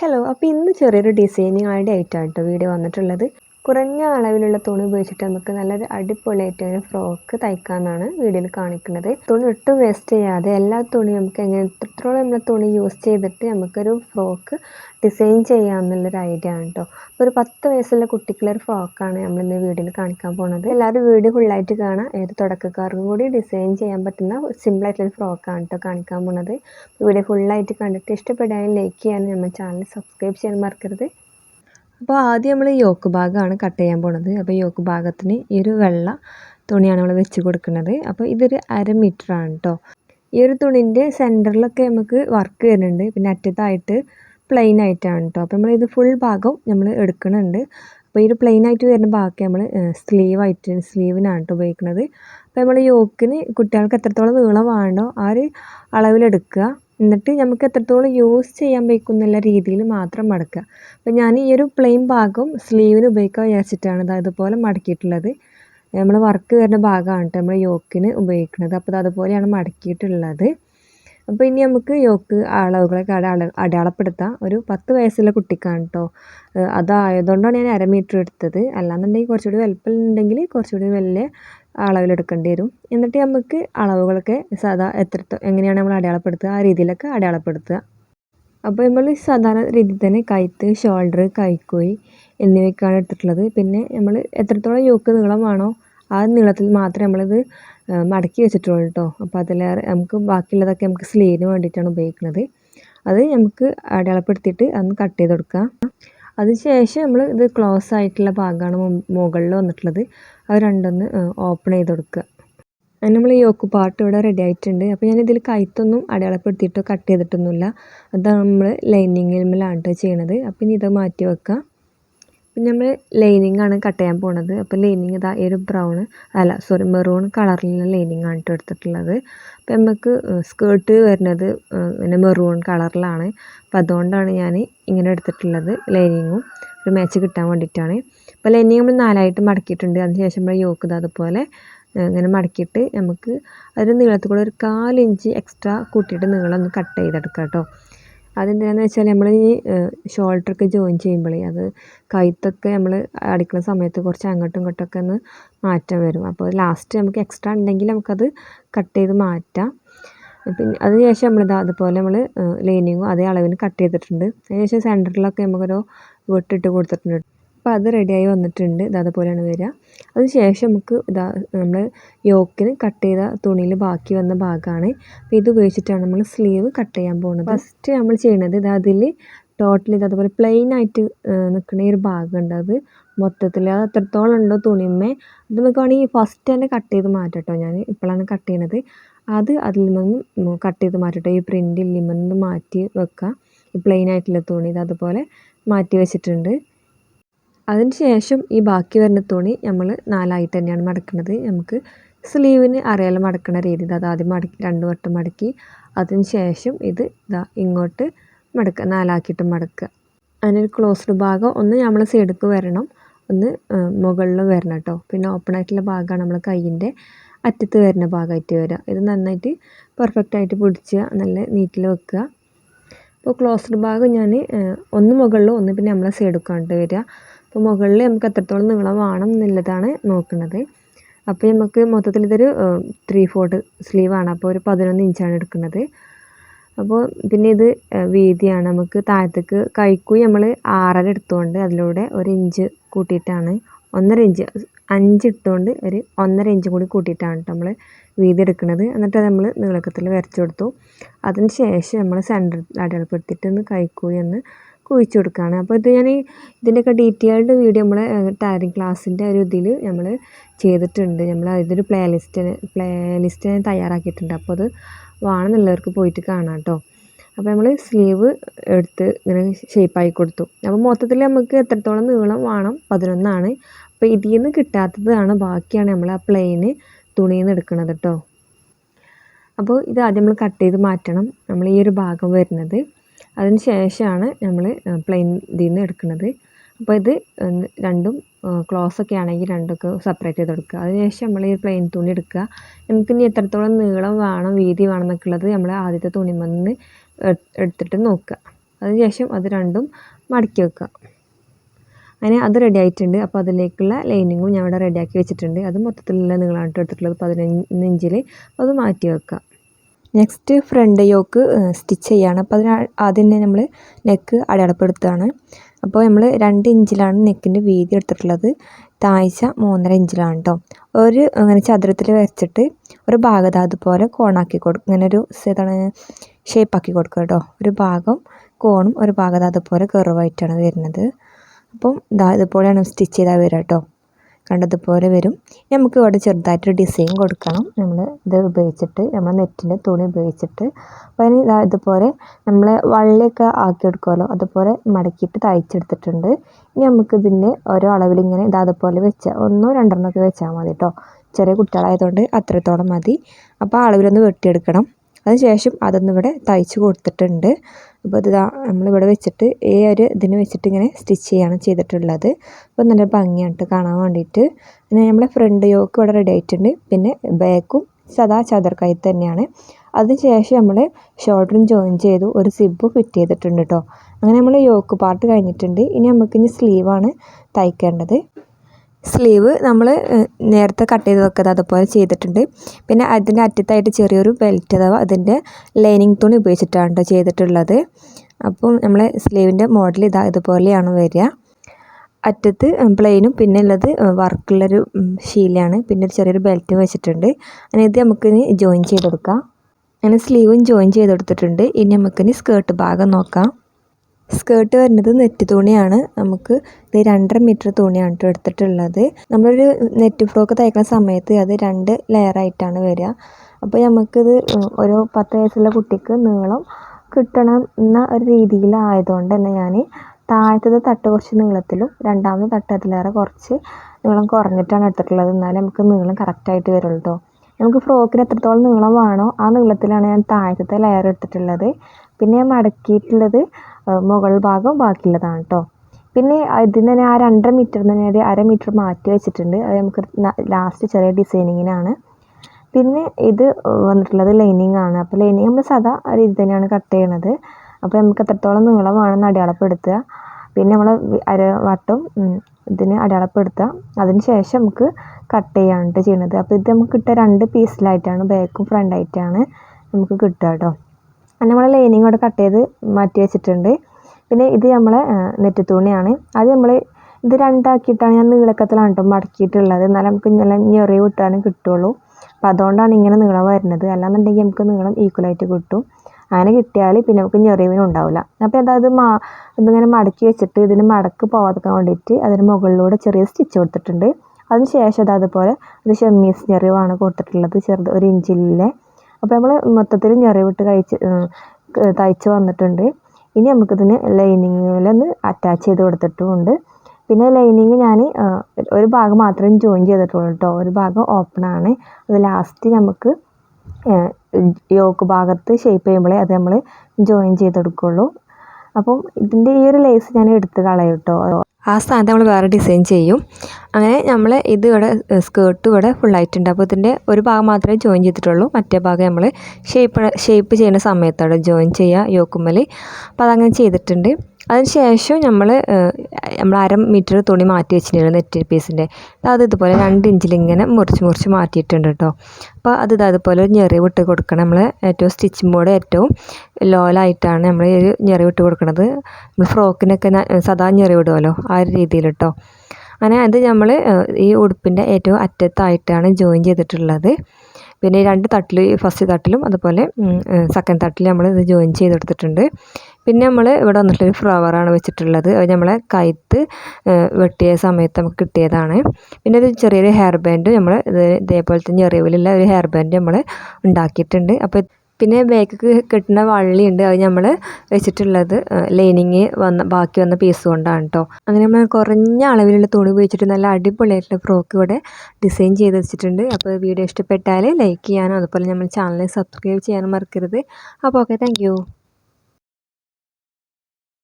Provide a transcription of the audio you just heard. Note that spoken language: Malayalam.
ഹലോ അപ്പോൾ ഇന്ന് ചെറിയൊരു ഡിസൈനിങ് ആയിട്ട് ആയിട്ടാണ് കേട്ടോ വീഡിയോ വന്നിട്ടുള്ളത്. കുറഞ്ഞ അളവിലുള്ള തുണി ഉപയോഗിച്ചിട്ട് നമുക്ക് നല്ലൊരു അടിപൊളിയായിട്ട് ഒരു ഫ്രോക്ക് തയ്ക്കാമെന്നാണ് വീഡിയോയിൽ കാണിക്കുന്നത്. തുണി ഒട്ടും വേസ്റ്റ് ചെയ്യാതെ എല്ലാ തുണിയും നമുക്ക് എങ്ങനെ എത്രത്തോളം നമ്മൾ തുണി യൂസ് ചെയ്തിട്ട് നമുക്കൊരു ഫ്രോക്ക് ഡിസൈൻ ചെയ്യാമെന്നുള്ളൊരു ഐഡിയ ആണ് കേട്ടോ അപ്പോൾ ഒരു പത്ത് വയസ്സുള്ള കുട്ടിക്കുള്ളൊരു ഫ്രോക്കാണ് നമ്മൾ ഇന്ന് വീഡിയോയിൽ കാണിക്കാൻ പോകുന്നത് എല്ലാവരും വീഡിയോ ഫുള്ളായിട്ട് കാണാം. ഏത് തുടക്കക്കാർക്കും കൂടി ഡിസൈൻ ചെയ്യാൻ പറ്റുന്ന സിമ്പിളായിട്ടുള്ളൊരു ഫ്രോക്കാണ് കേട്ടോ കാണിക്കാൻ പോകുന്നത് വീഡിയോ ഫുള്ളായിട്ട് കണ്ടിട്ട് ഇഷ്ടപ്പെടാനും ലൈക്ക് ചെയ്യാനും നമ്മുടെ ചാനൽ സബ്സ്ക്രൈബ് ചെയ്യാൻ മറക്കരുത്. അപ്പോൾ ആദ്യം നമ്മൾ യോക്ക് ഭാഗമാണ് കട്ട് ചെയ്യാൻ പോണത്. അപ്പോൾ യോക്ക് ഭാഗത്തിന് ഈ ഒരു വെള്ള തുണിയാണ് നമ്മൾ വെച്ച് കൊടുക്കുന്നത്. അപ്പോൾ ഇതൊരു അര മീറ്റർ ആണ് കേട്ടോ ഈ ഒരു തുണിന്റെ സെന്ററിലൊക്കെ നമുക്ക് വർക്ക് വരുന്നുണ്ട്. പിന്നെ അറ്റത്തായിട്ട് പ്ലെയിൻ ആയിട്ടാണ് കേട്ടോ അപ്പോൾ നമ്മൾ ഇത് ഫുൾ ഭാഗം നമ്മൾ എടുക്കുന്നുണ്ട് അപ്പോൾ ഈ ഒരു പ്ലെയിൻ ആയിട്ട് വരുന്ന ഭാഗമൊക്കെ നമ്മൾ സ്ലീവ് ആയിട്ട് സ്ലീവിനാണ് കേട്ടോ ഉപയോഗിക്കുന്നത്. അപ്പോൾ നമ്മൾ യോക്കിന് കുട്ടികൾക്ക് എത്രത്തോളം നീളം വേണ്ടോ ആ ഒരു അളവിലെടുക്കുക എന്നിട്ട് നമുക്ക് എത്രത്തോളം യൂസ് ചെയ്യാൻ എന്നുള്ള രീതിയിൽ മാത്രം മടക്കുക. അപ്പോൾ ഞാൻ ഈ ഒരു പ്ലെയിൻ ഭാഗം സ്ലീവിന് ഉപയോഗിക്കാൻ വിചാരിച്ചിട്ടാണ് അത് അതുപോലെ മടക്കിയിട്ടുള്ളത്. നമ്മൾ വർക്ക് വരുന്ന ഭാഗമാണ് കേട്ടോ നമ്മൾ യോക്കിന് ഉപയോഗിക്കുന്നത്. അപ്പോൾ അതുപോലെയാണ് മടക്കിയിട്ടുള്ളത്. അപ്പോൾ ഇനി നമുക്ക് യോക്ക് അളവുകളൊക്കെ അടയാള അടയാളപ്പെടുത്താം. ഒരു പത്ത് വയസ്സുള്ള കുട്ടിക്കാണ് കേട്ടോ അതായതുകൊണ്ടാണ് ഞാൻ അര മീറ്റർ എടുത്തത്. അല്ലാന്നുണ്ടെങ്കിൽ കുറച്ചുകൂടി വലുപ്പമുണ്ടെങ്കിൽ കുറച്ചുകൂടി വലിയ അളവിലെടുക്കേണ്ടി വരും എന്നിട്ട് നമുക്ക് അളവുകളൊക്കെ സാധാ എത്ര എങ്ങനെയാണ് നമ്മൾ അടയാളപ്പെടുത്തുക ആ രീതിയിലൊക്കെ അടയാളപ്പെടുത്തുക. അപ്പോൾ നമ്മൾ സാധാരണ രീതിയിൽ തന്നെ കൈത്ത് ഷോൾഡർ കൈക്കോയി എന്നിവയ്ക്കാണ് എടുത്തിട്ടുള്ളത് പിന്നെ നമ്മൾ എത്രത്തോളം യോക്ക് നീളമാണോ ആ നീളത്തിൽ മാത്രമേ നമ്മളിത് മടക്കി വെച്ചിട്ടുള്ളൂ കേട്ടോ അപ്പോൾ അതിലേറെ നമുക്ക് ബാക്കിയുള്ളതൊക്കെ നമുക്ക് സ്ലീവിന് വേണ്ടിയിട്ടാണ് ഉപയോഗിക്കുന്നത്. അത് നമുക്ക് അടയാളപ്പെടുത്തിയിട്ട് അന്ന് കട്ട് ചെയ്ത് കൊടുക്കുക. അതിനുശേഷം നമ്മൾ ഇത് ക്ലോസ് ആയിട്ടുള്ള ഭാഗമാണ് മുകളിൽ വന്നിട്ടുള്ളത്. അത് രണ്ടൊന്ന് ഓപ്പൺ ചെയ്ത് കൊടുക്കുക. അതിന് നമ്മൾ ഈ യോക്ക് പാർട്ട് ഇവിടെ റെഡി ആയിട്ടുണ്ട്. അപ്പോൾ ഞാൻ ഇതിൽ കൈത്തൊന്നും അടയാളപ്പെടുത്തിയിട്ടോ കട്ട് ചെയ്തിട്ടൊന്നുമില്ല. അത് നമ്മൾ ലൈനിങ്ങിലാണ് കേട്ടോ ചെയ്യണത്. അപ്പോൾ ഇനി ഇത് മാറ്റി വെക്കുക. പിന്നെ നമ്മൾ ലൈനിങ് ആണ് കട്ട് ചെയ്യാൻ പോണത്. അപ്പോൾ ലൈനിങ് ഇതാ ഒരു ബ്രൗൺ അല്ല സോറി മെറൂൺ കളറിലുള്ള ലൈനിങ് ആണ് കേട്ടോ എടുത്തിട്ടുള്ളത്. അപ്പോൾ നമുക്ക് സ്കേർട്ട് വരുന്നത് പിന്നെ മെറൂൺ കളറിലാണ് അപ്പോൾ അതുകൊണ്ടാണ് ഞാൻ ഇങ്ങനെ എടുത്തിട്ടുള്ളത് ലൈനിങ്ങും. ഒരു മാച്ച് കിട്ടാൻ വേണ്ടിയിട്ടാണ്. അപ്പോൾ ലൈനിങ് നമ്മൾ നാലായിട്ട് മടക്കിയിട്ടുണ്ട്. അതിനുശേഷം നമ്മൾ യോക്ക് അതുപോലെ ഇങ്ങനെ മടക്കിയിട്ട് നമുക്ക് അതിന്റെ നീളത്തിൽ കൂടെ ഒരു കാലിഞ്ച് എക്സ്ട്രാ കൂട്ടിയിട്ട് നീളം ഒന്ന് കട്ട് ചെയ്തെടുക്കാം കേട്ടോ. അതെന്തിനാണെന്ന് വെച്ചാൽ നമ്മൾ ഈ ഷോൾഡറൊക്കെ ജോയിൻ ചെയ്യുമ്പോഴേ അത് കൈത്തൊക്കെ നമ്മൾ അടിക്കുന്ന സമയത്ത് കുറച്ച് അങ്ങോട്ടും ഇങ്ങോട്ടൊക്കെ ഒന്ന് മാറ്റം വരും. അപ്പോൾ ലാസ്റ്റ് നമുക്ക് എക്സ്ട്രാ ഉണ്ടെങ്കിൽ നമുക്കത് കട്ട് ചെയ്ത് മാറ്റാം. പിന്നെ അതിന് ശേഷം നമ്മളിത് അതുപോലെ നമ്മൾ ലൈനിങ്ങും അതേ അളവിന് കട്ട് ചെയ്തിട്ടുണ്ട്. അതിന് ശേഷം സെന്ററിലൊക്കെ നമുക്കൊരു വെട്ടിട്ട് കൊടുത്തിട്ടുണ്ട്. അപ്പോൾ അത് റെഡിയായി വന്നിട്ടുണ്ട്. ഇത് അതുപോലെയാണ് വരിക. അതിനുശേഷം നമുക്ക് ഇതാ നമ്മൾ യോക്കിന് കട്ട് ചെയ്ത തുണിയിൽ ബാക്കി വന്ന ഭാഗമാണ്. അപ്പോൾ ഇത് ഉപയോഗിച്ചിട്ടാണ് നമ്മൾ സ്ലീവ് കട്ട് ചെയ്യാൻ പോകുന്നത് ഫസ്റ്റ് നമ്മൾ ചെയ്യുന്നത് ഇത് അതിൽ ടോട്ടലി ഇത് അതുപോലെ പ്ലെയിൻ ആയിട്ട് നിൽക്കുന്ന ഒരു ഭാഗമുണ്ട് അത്. മൊത്തത്തിൽ അത് എത്രത്തോളം ഉണ്ടോ തുണിമേ അത് നമുക്ക് വേണമെങ്കിൽ ഫസ്റ്റ് തന്നെ കട്ട് ചെയ്ത് മാറ്റട്ടോ ഞാൻ ഇപ്പോഴാണ് കട്ട് ചെയ്യുന്നത് അത് അതിൽ നിന്നും കട്ട് ചെയ്ത് മാറ്റട്ടോ. ഈ പ്രിന്റ് ഇല്ലിമെന്ന് മാറ്റി വെക്കുക ഈ പ്ലെയിൻ ആയിട്ടുള്ള തുണി ഇത് അതുപോലെ മാറ്റി വെച്ചിട്ടുണ്ട്. അതിന് ശേഷം ഈ ബാക്കി വരുന്ന തുണി നമ്മൾ നാലായിട്ട് തന്നെയാണ് മടക്കുന്നത് നമുക്ക് സ്ലീവിന് അറിയാലോ മടക്കുന്ന രീതി അത് ആദ്യം മടക്കി രണ്ട് വട്ടം മടക്കി. അതിന് ശേഷം ഇത് ഇതാ ഇങ്ങോട്ട് മടക്കുക നാലാക്കിയിട്ട് മടക്കുക. അതിനൊരു ക്ലോസ്ഡ് ഭാഗം ഒന്ന് നമ്മൾ സൈഡിലേക്ക് വരണം ഒന്ന് മുകളിൽ വരണം കേട്ടോ പിന്നെ ഓപ്പൺ ആയിട്ടുള്ള ഭാഗമാണ് നമ്മൾ കയ്യിന്റെ അറ്റത്ത് വരുന്ന ഭാഗമായിട്ട് വരിക. ഇത് നന്നായിട്ട് പെർഫെക്റ്റ് ആയിട്ട് പിടിച്ച് നല്ല നീറ്റിൽ വെക്കുക. അപ്പോൾ ക്ലോസ്ഡ് ഭാഗം ഞാൻ ഒന്ന് മുകളിലും ഒന്ന് പിന്നെ നമ്മളെ സൈഡിലേക്കാണ് വരിക. അപ്പോൾ മുകളിൽ നമുക്ക് എത്രത്തോളം നീളം വേണം എന്നുള്ളതാണ് നോക്കുന്നത്. അപ്പോൾ നമുക്ക് മൊത്തത്തിൽ ഇതൊരു ത്രീ ഫോർത്ത് സ്ലീവാണ് അപ്പോൾ ഒരു പതിനൊന്ന് ഇഞ്ചാണ് എടുക്കുന്നത്. അപ്പോൾ പിന്നെ ഇത് വീതിയാണ്. നമുക്ക് താഴത്തേക്ക് കൈക്കുഴി നമ്മൾ ആറര എടുത്തുകൊണ്ട് അതിലൂടെ ഒരു ഇഞ്ച് കൂട്ടിയിട്ടാണ്. ഒന്നര ഇഞ്ച് അഞ്ച് ഇട്ടുകൊണ്ട് ഒരു ഒന്നര ഇഞ്ച് കൂടി കൂട്ടിയിട്ടാണ് കേട്ടോ നമ്മൾ വീതി എടുക്കുന്നത്. എന്നിട്ട് നമ്മൾ നീളക്കത്തിൽ വരച്ചു കൊടുത്തു. അതിന് ശേഷം നമ്മൾ സെന്റർ അടയാളപ്പെടുത്തിയിട്ട് ഒന്ന് കൈക്കുഴി ഒന്ന് കുഴിച്ചു കൊടുക്കുകയാണ്. അപ്പോൾ ഇത് ഞാൻ ഇതിന്റെയൊക്കെ ഡീറ്റെയിൽഡ് വീഡിയോ നമ്മൾ ടയറിങ് ക്ലാസ്സിന്റെ ഒരു ഇതിൽ നമ്മൾ ചെയ്തിട്ടുണ്ട്. നമ്മൾ ഇതൊരു പ്ലേ ലിസ്റ്റിന് പ്ലേ ലിസ്റ്റ് തയ്യാറാക്കിയിട്ടുണ്ട്. അപ്പോൾ അത് വേണമെന്നുള്ളവർക്ക് പോയിട്ട് കാണാം കേട്ടോ. അപ്പോൾ നമ്മൾ സ്ലീവ് എടുത്ത് ഇങ്ങനെ ഷേപ്പായി കൊടുത്തു. അപ്പോൾ മൊത്തത്തിൽ നമുക്ക് എത്രത്തോളം നീളം വേണം? പതിനൊന്നാണ്. അപ്പോൾ ഇതിൽ നിന്ന് കിട്ടാത്തതാണ് ബാക്കിയാണ് നമ്മൾ ആ പ്ലെയിന് തുണിയിൽ നിന്ന് എടുക്കുന്നത് കേട്ടോ. അപ്പോൾ ഇത് ആദ്യം നമ്മൾ കട്ട് ചെയ്ത് മാറ്റണം. നമ്മൾ ഈ ഒരു ഭാഗം വരുന്നത് അതിന് ശേഷമാണ് നമ്മൾ പ്ലെയിൻ ഇതിൽ നിന്ന് എടുക്കുന്നത്. അപ്പോൾ ഇത് രണ്ടും ക്ലോസ് ഒക്കെ ആണെങ്കിൽ രണ്ടൊക്കെ സെപ്പറേറ്റ് ചെയ്ത് കൊടുക്കുക അതിന് ശേഷം നമ്മൾ ഈ പ്ലെയിൻ തുണി എടുക്കുക. നമുക്ക് ഇനി എത്രത്തോളം നീളം വേണം വീതി വേണം എന്നൊക്കെ ഉള്ളത് നമ്മൾ ആദ്യത്തെ തുണിമന്ന് എടുത്തിട്ട് നോക്കുക. അതിനുശേഷം അത് രണ്ടും മടക്കി വെക്കുക. അങ്ങനെ അത് റെഡി ആയിട്ടുണ്ട്. അപ്പോൾ അതിലേക്കുള്ള ലൈനിങ്ങും ഞാൻ ഇവിടെ റെഡിയാക്കി വെച്ചിട്ടുണ്ട്. അത് മൊത്തത്തിലുള്ള നീളമായിട്ട് എടുത്തിട്ടുള്ളത് പതിനഞ്ച് ഇഞ്ചിൽ അത് മാറ്റി വെക്കുക. നെക്സ്റ്റ് ഫ്രണ്ട് യോക്ക് സ്റ്റിച്ച് ചെയ്യാണ്. അപ്പോൾ അതിന് ആദ്യം തന്നെ നമ്മൾ നെക്ക് അടയാളപ്പെടുത്തുകയാണ് അപ്പോൾ നമ്മൾ രണ്ട് ഇഞ്ചിലാണ് നെക്കിന്റെ വീതി എടുത്തിട്ടുള്ളത്. താഴ്ച മൂന്നര ഇഞ്ചിലാണ് കേട്ടോ ഒരു അങ്ങനെ ചതുരത്തിൽ വരച്ചിട്ട് ഒരു ഭാഗത്ത് അതുപോലെ കോണാക്കി കൊടുക്കും ഇങ്ങനെ ഒരു എന്താണ് ഷേപ്പാക്കി കൊടുക്കുക കേട്ടോ ഒരു ഭാഗം കോണും ഒരു ഭാഗത്ത് അതുപോലെ കർവായിട്ടാണ് വരുന്നത്. അപ്പം ഇതാ ഇതുപോലെയാണ് സ്റ്റിച്ച് ചെയ്താൽ വരിക കേട്ടോ കണ്ടതുപോലെ വരും. നമുക്ക് ഇവിടെ ചെറുതായിട്ടൊരു ഡിസൈൻ കൊടുക്കണം. നമ്മൾ ഇത് ഉപയോഗിച്ചിട്ട് നമ്മൾ നെറ്റിന്റെ തുണി ഉപയോഗിച്ചിട്ട്. അതിന് ഇതുപോലെ നമ്മൾ വള്ളിയൊക്കെ ആക്കി എടുക്കുമല്ലോ അതുപോലെ മടക്കിയിട്ട് തയ്ച്ചെടുത്തിട്ടുണ്ട്. ഇനി നമുക്ക് ഇതിന്റെ ഓരോ അളവിൽ ഇങ്ങനെ ഇത് അതുപോലെ വെച്ചാൽ ഒന്നോ രണ്ടെണ്ണമൊക്കെ വെച്ചാൽ മതി കേട്ടോ ചെറിയ കുട്ടികളായതുകൊണ്ട് അത്രത്തോളം മതി. അപ്പോൾ ആ അളവിലൊന്ന് വെട്ടിയെടുക്കണം. അതിനുശേഷം അതൊന്നിവിടെ തയ്ച്ച് കൊടുത്തിട്ടുണ്ട്. അപ്പോൾ ഇത് നമ്മളിവിടെ വെച്ചിട്ട് ഈ ഒരു ഇതിന് വെച്ചിട്ട് ഇങ്ങനെ സ്റ്റിച്ച് ചെയ്യാണ് ചെയ്തിട്ടുള്ളത്. അപ്പോൾ നല്ല ഭംഗിയായിട്ട് കാണാൻ വേണ്ടിയിട്ട്. പിന്നെ നമ്മളെ ഫ്രണ്ട് യോക്ക് ഇവിടെ റെഡി ആയിട്ടുണ്ട്. പിന്നെ ബാക്കും സദാ ചതുർക്കായി തന്നെയാണ്. അതിനുശേഷം നമ്മൾ ഷോൾഡറും ജോയിൻ ചെയ്തു ഒരു സിബ് ഫിറ്റ് ചെയ്തിട്ടുണ്ട് കേട്ടോ. അങ്ങനെ നമ്മൾ യോക്ക് പാർട്ട് കഴിഞ്ഞിട്ടുണ്ട്. ഇനി നമുക്ക് ഇനി സ്ലീവാണ് തയ്ക്കേണ്ടത്. സ്ലീവ് നമ്മൾ നേരത്തെ കട്ട് ചെയ്ത് വെക്കുന്നത് അതുപോലെ ചെയ്തിട്ടുണ്ട്. പിന്നെ അതിന്റെ അറ്റത്തായിട്ട് ചെറിയൊരു ബെൽറ്റ് അഥവാ അതിന്റെ ലൈനിങ് തുണി ഉപയോഗിച്ചിട്ടാണ് ചെയ്തിട്ടുള്ളത്. അപ്പം നമ്മളെ സ്ലീവിന്റെ മോഡൽ ഇതാ ഇതുപോലെയാണ് വരിക. അറ്റത്ത് പ്ലെയിനും പിന്നെ ഉള്ളത് വർക്കുള്ളൊരു ശീലയാണ് പിന്നെ ഒരു ചെറിയൊരു ബെൽറ്റ് വെച്ചിട്ടുണ്ട്. അങ്ങനെ ഇത് നമുക്കിനി ജോയിൻ ചെയ്തെടുക്കാം. അങ്ങനെ സ്ലീവും ജോയിൻ ചെയ്തെടുത്തിട്ടുണ്ട്. ഇനി നമുക്കിനി സ്കേർട്ട് ഭാഗം നോക്കാം. സ്കേർട്ട് വരുന്നത് നെറ്റ് തുണിയാണ്. നമുക്ക് ഇത് രണ്ടര മീറ്റർ തുണിയാണ് കേട്ടോ എടുത്തിട്ടുള്ളത്. നമ്മളൊരു നെറ്റ് ഫ്രോക്ക് തയ്ക്കുന്ന സമയത്ത് അത് രണ്ട് ലെയറായിട്ടാണ് വരിക. അപ്പോൾ നമുക്കിത് ഒരു പത്ത് വയസ്സുള്ള കുട്ടിക്ക് നീളം കിട്ടണം എന്ന ഒരു രീതിയിലായതുകൊണ്ട് തന്നെ ഞാൻ താഴത്തത് തട്ട് കുറച്ച് നീളത്തിലും രണ്ടാമത് തട്ട് അതിലേറെ കുറച്ച് നീളം കുറഞ്ഞിട്ടാണ് എടുത്തിട്ടുള്ളത്. എന്നാലും നമുക്ക് നീളം കറക്റ്റായിട്ട് വരുള്ളൂ നമുക്ക് ഫ്രോക്കിന് എത്രത്തോളം നീളം വേണോ ആ നീളത്തിലാണ് ഞാൻ താഴത്തെ ലെയർ എടുത്തിട്ടുള്ളത്. പിന്നെ ഞാൻ മടക്കിയിട്ടുള്ളത് മുകൾ ഭാഗം ബാക്കിയുള്ളതാണ് കേട്ടോ പിന്നെ ഇതിന് തന്നെ ആ രണ്ടര മീറ്റർ തന്നെ ഒരു അര മീറ്റർ മാറ്റി വെച്ചിട്ടുണ്ട്. അത് നമുക്ക് ലാസ്റ്റ് ചെറിയ ഡിസൈനിങ്ങിനാണ് പിന്നെ ഇത് വന്നിട്ടുള്ളത് ലൈനിങ് ആണ്. അപ്പോൾ ലൈനിങ് നമ്മൾ സാധാ രീതി തന്നെയാണ് കട്ട് ചെയ്യണത്. അപ്പോൾ നമുക്ക് എത്രത്തോളം നീളമാണെന്ന് അടയാളപ്പെടുത്തുക. പിന്നെ നമ്മൾ അര വട്ടം ഇതിന് അടയാളപ്പെടുത്തുക. അതിന് ശേഷം നമുക്ക് കട്ട് ചെയ്യാണ് ചെയ്യണത്. അപ്പോൾ ഇത് നമുക്ക് കിട്ടുക രണ്ട് പീസിലായിട്ടാണ് ബാക്കും ഫ്രണ്ടായിട്ടാണ് നമുക്ക് കിട്ടുക കേട്ടോ നമ്മൾ ലൈനിങ് കൂടെ കട്ട് ചെയ്ത് മാറ്റി വെച്ചിട്ടുണ്ട്. പിന്നെ ഇത് നമ്മളെ നെറ്റ് തുണിയാണ് അത് നമ്മൾ ഇത് രണ്ടാക്കിയിട്ടാണ് ഞാൻ നീളക്കത്തിലാണ് കേട്ടോ മടക്കിയിട്ടുള്ളത്. എന്നാലും നമുക്ക് നല്ല ഞെറി വിട്ടാനും കിട്ടുള്ളൂ. അപ്പം അതുകൊണ്ടാണ് ഇങ്ങനെ നീളം വരുന്നത്. അല്ലാന്നുണ്ടെങ്കിൽ നമുക്ക് നീളം ഈക്വലായിട്ട് കിട്ടും. അങ്ങനെ കിട്ടിയാൽ പിന്നെ നമുക്ക് ഞെറിവിനും ഉണ്ടാവില്ല അപ്പോൾ അതായത് മാ ഇതിങ്ങനെ മടക്കി വെച്ചിട്ട് ഇതിന് മടക്ക് പോകാതിരിക്കാൻ വേണ്ടിയിട്ട് അതിന് മുകളിലൂടെ ചെറിയ സ്റ്റിച്ച് കൊടുത്തിട്ടുണ്ട്. അതിന് ശേഷം അത് അതുപോലെ ഒരു ഷെമ്മീസ് ഞെറിവാണ് കൊടുത്തിട്ടുള്ളത്. ചെറുത് ഒരു ഇഞ്ചിലെ അപ്പോൾ നമ്മൾ മൊത്തത്തിൽ ഞെറിവിട്ട് കഴിച്ച് തയ്ച്ച് വന്നിട്ടുണ്ട്. ഇനി നമുക്കിതിന് ലൈനിങ്ങിലൊന്ന് അറ്റാച്ച് ചെയ്ത് കൊടുത്തിട്ടുമുണ്ട്. പിന്നെ ലൈനിങ് ഞാൻ ഒരു ഭാഗം മാത്രം ജോയിൻ ചെയ്തിട്ടുള്ളൂ കേട്ടോ ഒരു ഭാഗം ഓപ്പൺ ആണ്. അത് ലാസ്റ്റ് നമുക്ക് യോക്ക് ഭാഗത്ത് ഷേപ്പ് ചെയ്യുമ്പോഴേ അത് നമ്മൾ ജോയിൻ ചെയ്തെടുക്കുള്ളൂ. അപ്പം ഇതിന്റെ ഈ ഒരു ലേസ് ഞാൻ എടുത്ത് കളയും കേട്ടോ ആ സ്ഥാനത്ത് നമ്മൾ വേറെ ഡിസൈൻ ചെയ്യും. അങ്ങനെ നമ്മൾ ഇത് ഇവിടെ സ്കേർട്ട് ഇവിടെ ഫുള്ളായിട്ടുണ്ട് അപ്പോൾ ഇതിന്റെ ഒരു ഭാഗം മാത്രമേ ജോയിൻ ചെയ്തിട്ടുള്ളൂ. മറ്റേ ഭാഗം നമ്മൾ ഷേപ്പ് ഷേപ്പ് ചെയ്യുന്ന സമയത്താണ് ജോയിൻ ചെയ്യുക യോക്കുമ്മൽ അപ്പോൾ അതങ്ങനെ ചെയ്തിട്ടുണ്ട്. അതിന് ശേഷം നമ്മൾ നമ്മൾ അര മീറ്റർ തുണി മാറ്റി വെച്ചിട്ടുണ്ട് നെറ്റ് പീസിന്റെ. അത് ഇതുപോലെ രണ്ട് ഇഞ്ചിൽ ഇങ്ങനെ മുറിച്ച് മുറിച്ച് മാറ്റിയിട്ടുണ്ട് കേട്ടോ അപ്പോൾ അത് അതുപോലെ ഒരു ഞെറി വിട്ട് കൊടുക്കണം. നമ്മൾ ഏറ്റവും സ്റ്റിച്ചിങ് ബോർഡ് ഏറ്റവും ലോലായിട്ടാണ് നമ്മൾ ഒരു ഞെറി വിട്ട് കൊടുക്കുന്നത് നമ്മൾ ഫ്രോക്കിനൊക്കെ സദാ ഞെറി വിടുമല്ലോ ആ ഒരു രീതിയിൽ കേട്ടോ അങ്ങനെ അത് നമ്മൾ ഈ ഉടുപ്പിന്റെ ഏറ്റവും അറ്റത്തായിട്ടാണ് ജോയിൻ ചെയ്തിട്ടുള്ളത്. പിന്നെ രണ്ട് തട്ടിൽ ഫസ്റ്റ് തട്ടിലും അതുപോലെ സെക്കൻഡ് തട്ടിൽ നമ്മൾ ഇത് ജോയിൻ ചെയ്തെടുത്തിട്ടുണ്ട്. പിന്നെ നമ്മൾ ഇവിടെ വന്നിട്ടൊരു ഫ്ലവറാണ് വെച്ചിട്ടുള്ളത്. അത് നമ്മളെ കയ്ത്ത് വെട്ടിയ സമയത്ത് നമുക്ക് കിട്ടിയതാണ്. പിന്നെ ഒരു ചെറിയൊരു ഹെയർ ബാൻഡ് നമ്മൾ ഇതേപോലെ തന്നെ ഞെറിവിലുള്ള ഒരു ഹെയർ ബാൻഡ് നമ്മൾ ഉണ്ടാക്കിയിട്ടുണ്ട്. അപ്പോൾ പിന്നെ ബാക്കിക്ക് കെട്ടുന്ന വള്ളിയുണ്ട് അത് നമ്മൾ വെച്ചിട്ടുള്ളത് ലൈനിങ് വന്ന ബാക്കി വന്ന പീസ് കൊണ്ടാണ് കേട്ടോ അങ്ങനെ നമ്മൾ കുറഞ്ഞ അളവിലുള്ള തുണി ഉപയോഗിച്ചിട്ട് നല്ല അടിപൊളിയായിട്ടുള്ള ഫ്രോക്ക് ഇവിടെ ഡിസൈൻ ചെയ്ത് വെച്ചിട്ടുണ്ട്. അപ്പോൾ വീഡിയോ ഇഷ്ടപ്പെട്ടാൽ ലൈക്ക് ചെയ്യാനും അതുപോലെ നമ്മൾ ചാനൽ സബ്സ്ക്രൈബ് ചെയ്യാനും മറക്കരുത്. അപ്പോൾ ഓക്കെ താങ്ക്